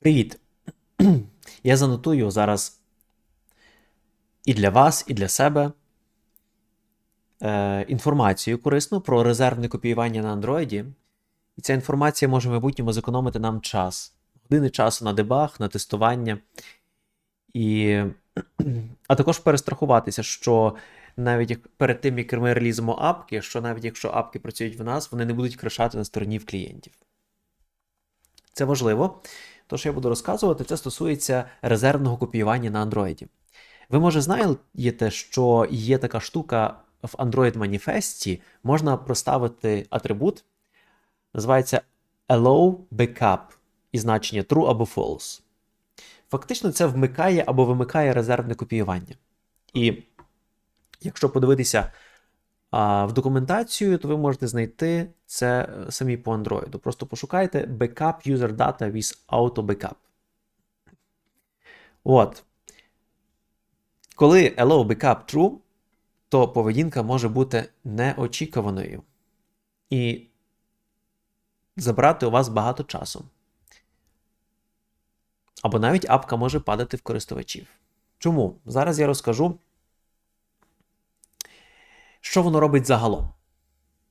Привіт! Я занотую зараз і для вас, і для себе е, інформацію корисну про резервне копіювання на Android. І ця інформація може в майбутньому зекономити нам час. Години часу на дебаг, на тестування. І, а також перестрахуватися, що навіть перед тим, як ми релізимо апки, що навіть якщо апки працюють в нас, вони не будуть кришати на стороні в клієнтів. Це важливо. То, що я буду розказувати, це стосується резервного копіювання на Android. Ви, може, знаєте, що є така штука в Android маніфесті, можна проставити атрибут, називається Allow Backup і значення True або False. Фактично, це вмикає або вимикає резервне копіювання. І якщо подивитися а, в документацію, то ви можете знайти це е, самі по Android. Просто пошукайте Backup User Data with Auto Backup. От. Коли Allow Backup True, то поведінка може бути неочікуваною. І забрати у вас багато часу. Або навіть апка може падати в користувачів. Чому? Зараз я розкажу, що воно робить загалом.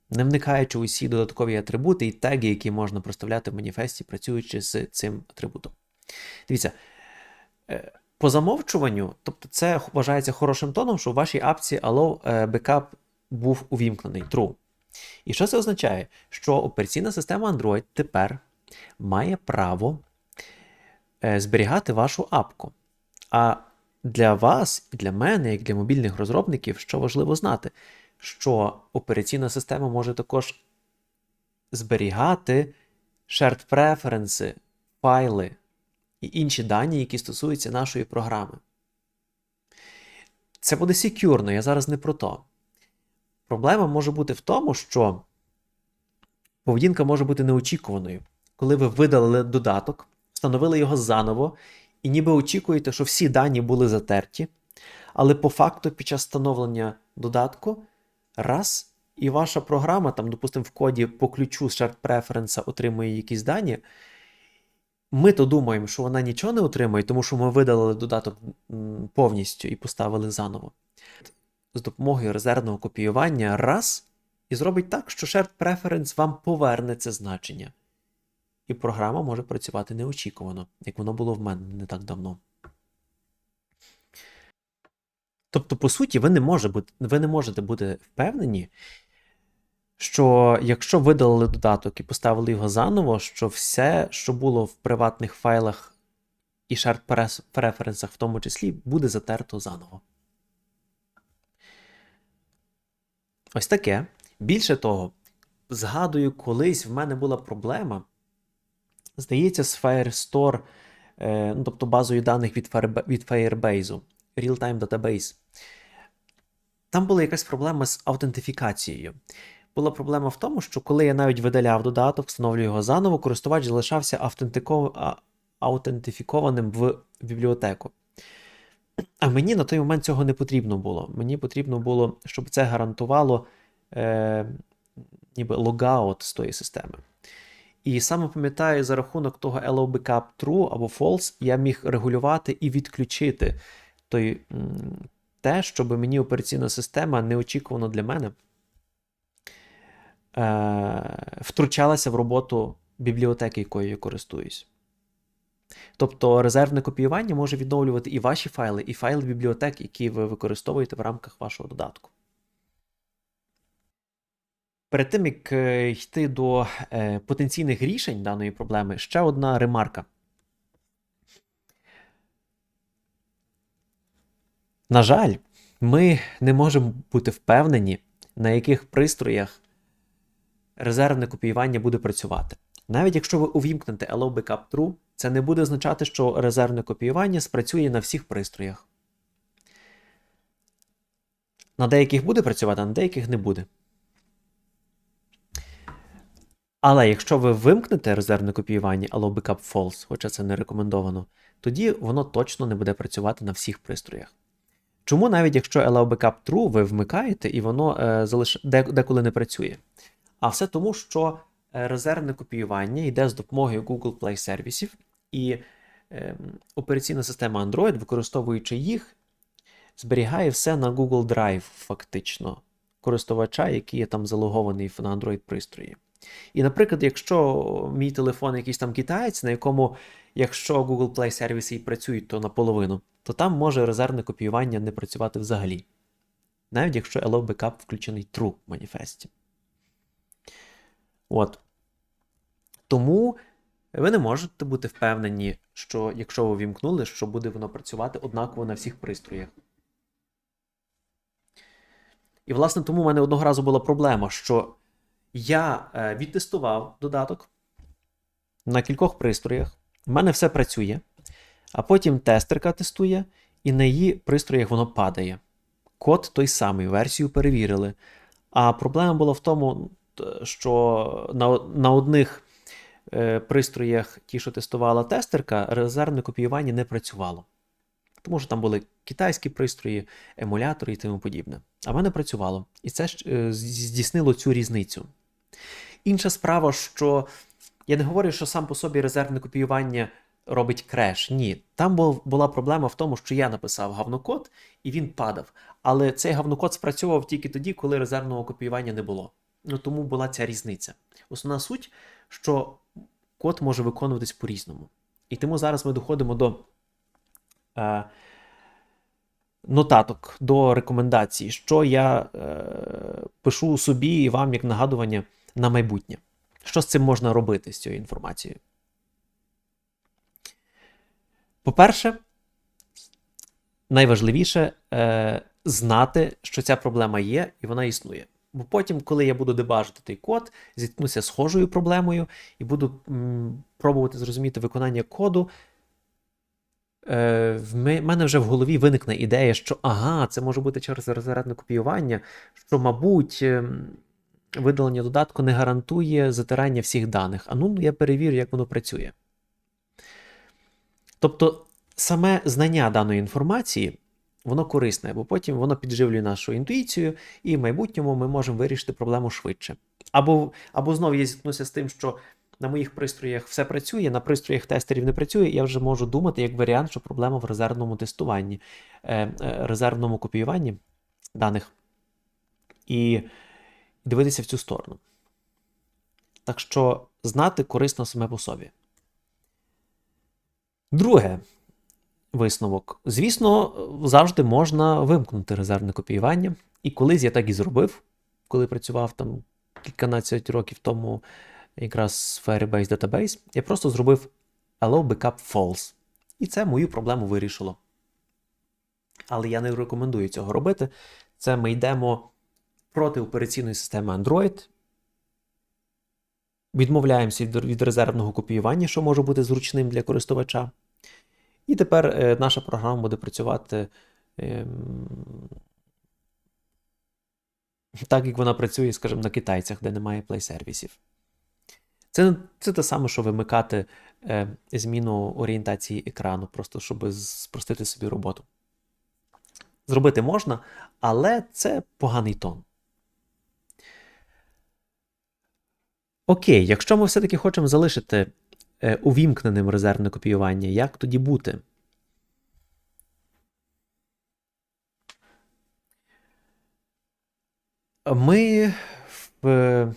Не вникаючи усі додаткові атрибути і теги, які можна проставляти в маніфесті, працюючи з цим атрибутом. Дивіться, е, по замовчуванню, тобто це вважається хорошим тоном, що в вашій апці Allow е, Backup був увімкнений True. І що це означає? Що операційна система Android тепер має право е, зберігати вашу апку. А для вас і для мене, як для мобільних розробників, що важливо знати, що операційна система може також зберігати shared preferences, файли і інші дані, які стосуються нашої програми. Це буде секюрно, я зараз не про то. Проблема може бути в тому, що поведінка може бути неочікуваною. Коли ви видалили додаток, встановили його заново, і ніби очікуєте, що всі дані були затерті, але по факту під час встановлення додатку раз, і ваша програма, там, допустимо, в коді по ключу з shared preference отримує якісь дані. Ми то думаємо, що вона нічого не отримує, тому що ми видалили додаток повністю і поставили заново. З допомогою резервного копіювання раз і зробить так, що shared preference вам поверне це значення. І програма може працювати неочікувано, як воно було в мене не так давно. Тобто, по суті, ви не, може бути, ви не можете бути впевнені, що якщо видалили додаток і поставили його заново, що все, що було в приватних файлах і shared преференсах в тому числі, буде затерто заново. Ось таке. Більше того, згадую, колись в мене була проблема. Здається, з Firestore, е, ну, тобто базою даних від Firebase, Real-Time Database. Там була якась проблема з аутентифікацією. Була проблема в тому, що коли я навіть видаляв додаток, встановлюю його заново, користувач залишався автентико... аутентифікованим в бібліотеку. А мені на той момент цього не потрібно було. Мені потрібно було, щоб це гарантувало е, ніби логаут з тої системи. І саме пам'ятаю, за рахунок того Allow Backup True або False, я міг регулювати і відключити той, те, щоб мені операційна система неочікувано для мене е, втручалася в роботу бібліотеки, якою я користуюсь. Тобто резервне копіювання може відновлювати і ваші файли, і файли бібліотек, які ви використовуєте в рамках вашого додатку. Перед тим, як е, йти до е, потенційних рішень даної проблеми, ще одна ремарка. На жаль, ми не можемо бути впевнені, на яких пристроях резервне копіювання буде працювати. Навіть якщо ви увімкнете Allow Backup True, це не буде означати, що резервне копіювання спрацює на всіх пристроях. На деяких буде працювати, а на деяких не буде. Але якщо ви вимкнете резервне копіювання Allow Backup False, хоча це не рекомендовано, тоді воно точно не буде працювати на всіх пристроях. Чому навіть якщо Allow Backup True ви вмикаєте і воно е, залиш... деколи не працює? А все тому, що резервне копіювання йде з допомогою Google Play сервісів, і е, операційна система Android, використовуючи їх, зберігає все на Google Drive, фактично, користувача, який є там залогований на Android пристрої. І, наприклад, якщо мій телефон якийсь там китаєць, на якому, якщо Google Play сервіси і працюють, то наполовину, то там може резервне копіювання не працювати взагалі. Навіть якщо Allow Backup включений true в маніфесті. От. Тому ви не можете бути впевнені, що якщо ви вімкнули, що буде воно працювати однаково на всіх пристроях. І, власне, тому в мене одного разу була проблема, що я е, відтестував додаток на кількох пристроях. У мене все працює, а потім тестерка тестує, і на її пристроях воно падає. Код той самий, версію перевірили. А проблема була в тому, що на, на одних е, пристроях, ті, що тестувала тестерка, резервне копіювання не працювало. Тому що там були китайські пристрої, емулятори і тому подібне. А в мене працювало. І це ж, е, здійснило цю різницю. Інша справа, що я не говорю, що сам по собі резервне копіювання робить креш. Ні. Там була проблема в тому, що я написав гавнокод і він падав. Але цей гавнокод спрацьовував тільки тоді, коли резервного копіювання не було. Ну тому була ця різниця. Основна суть, що код може виконуватись по-різному. І тому зараз ми доходимо до е, нотаток, до рекомендацій, що я е, пишу собі і вам як нагадування на майбутнє. Що з цим можна робити з цією інформацією? По-перше, найважливіше е, знати, що ця проблема є і вона існує. Бо потім, коли я буду дебажити той код, зіткнуся схожою проблемою і буду м, пробувати зрозуміти виконання коду. Е, в мене вже в голові виникне ідея, що ага, це може бути через резервне копіювання, що, мабуть, ем, видалення додатку не гарантує затирання всіх даних. А ну, я перевірю, як воно працює. Тобто, саме знання даної інформації, воно корисне, бо потім воно підживлює нашу інтуїцію, і в майбутньому ми можемо вирішити проблему швидше. Або, або знову я зіткнуся з тим, що на моїх пристроях все працює, на пристроях тестерів не працює, я вже можу думати як варіант, що проблема в резервному тестуванні, е, е, резервному копіюванні даних. І дивитися в цю сторону. Так що знати корисно саме по собі. Друге висновок. Звісно, завжди можна вимкнути резервне копіювання. І колись я так і зробив, коли працював там кільканадцять років тому якраз в Firebase Database, я просто зробив Allow Backup False. І це мою проблему вирішило. Але я не рекомендую цього робити. Це ми йдемо проти операційної системи Android. Відмовляємося від, резервного копіювання, що може бути зручним для користувача. І тепер е, наша програма буде працювати ем, так, як вона працює, скажімо, на китайцях, де немає плей-сервісів. Це, це те саме, що вимикати е, зміну орієнтації екрану, просто щоб спростити собі роботу. Зробити можна, але це поганий тон. Окей, якщо ми все-таки хочемо залишити е, увімкненим резервне копіювання, як тоді бути? Ми е, в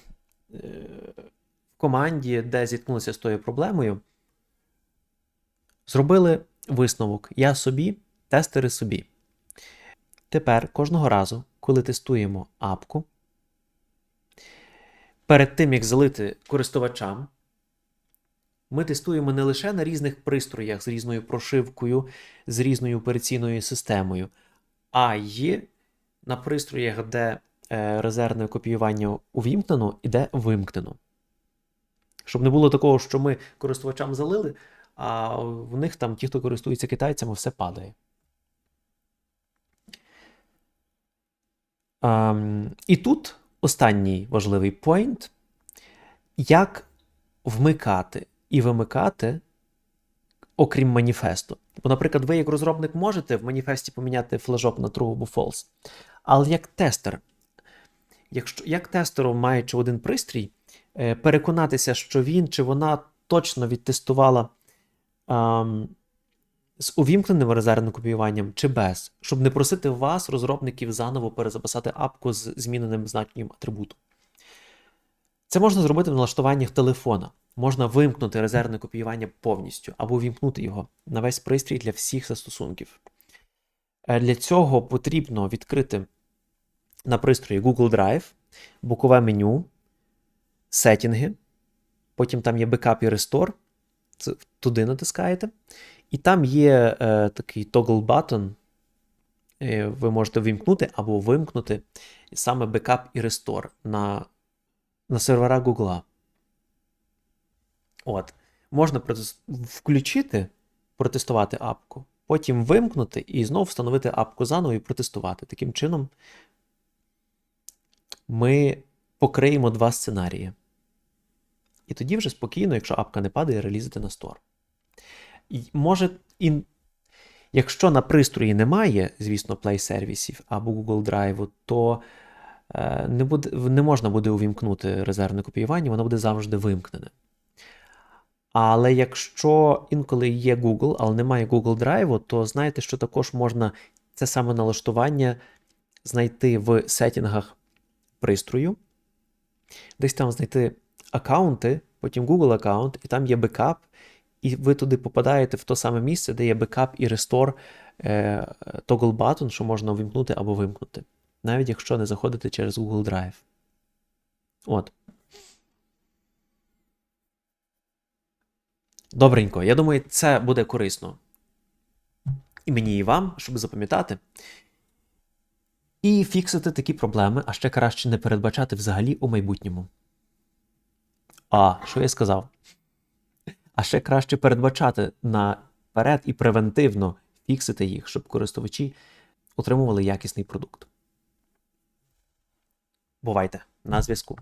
команді, де зіткнулися з тою проблемою, зробили висновок: я собі, тестери собі. Тепер кожного разу, коли тестуємо апку, перед тим як залити користувачам, ми тестуємо не лише на різних пристроях з різною прошивкою, з різною операційною системою, а й на пристроях, де е, резервне копіювання увімкнено і де вимкнено. Щоб не було такого, що ми користувачам залили, а в них там ті, хто користується китайцями, все падає. Ем, і тут останній важливий поінт, як вмикати і вимикати, окрім маніфесту. Бо, наприклад, ви як розробник можете в маніфесті поміняти флажок на true або false, але як тестер, якщо, як тестеру, маючи один пристрій, е, переконатися, що він чи вона точно відтестувала ем, з увімкненим резервним копіюванням чи без, щоб не просити вас, розробників, заново перезаписати апку з зміненим значенням атрибуту. Це можна зробити в налаштуваннях телефона. Можна вимкнути резервне копіювання повністю або увімкнути його на весь пристрій для всіх застосунків. Е, Для цього потрібно відкрити на пристрої Google Drive, бокове меню, сетінги, потім там є Backup і Restore, туди натискаєте. І там є е, такий toggle button, е, ви можете вимкнути або вимкнути саме Backup і Restore на, на сервера Google. От. Можна протес- включити, протестувати апку, потім вимкнути і знову встановити апку заново і протестувати. Таким чином, ми покриємо два сценарії. І тоді вже спокійно, якщо апка не падає, релізити на стор. Може, і, якщо на пристрої немає, звісно, Play сервісів або Google Drive, то е, не, буде, не можна буде увімкнути резервне копіювання, воно буде завжди вимкнене. Але якщо інколи є Google, але немає Google Drive, то знаєте, що також можна це саме налаштування знайти в сетінгах пристрою, десь там знайти аккаунти, потім Google аккаунт, і там є бекап, і ви туди попадаєте в то саме місце, де є бекап і рестор е, toggle button, що можна увімкнути або вимкнути, навіть якщо не заходите через Google Drive. От. Добренько, я думаю, це буде корисно. І мені, і вам, щоб запам'ятати. І фіксити такі проблеми, а ще краще не передбачати взагалі у майбутньому. А, що я сказав? А ще краще передбачати наперед і превентивно фіксити їх, щоб користувачі отримували якісний продукт. Бувайте на зв'язку.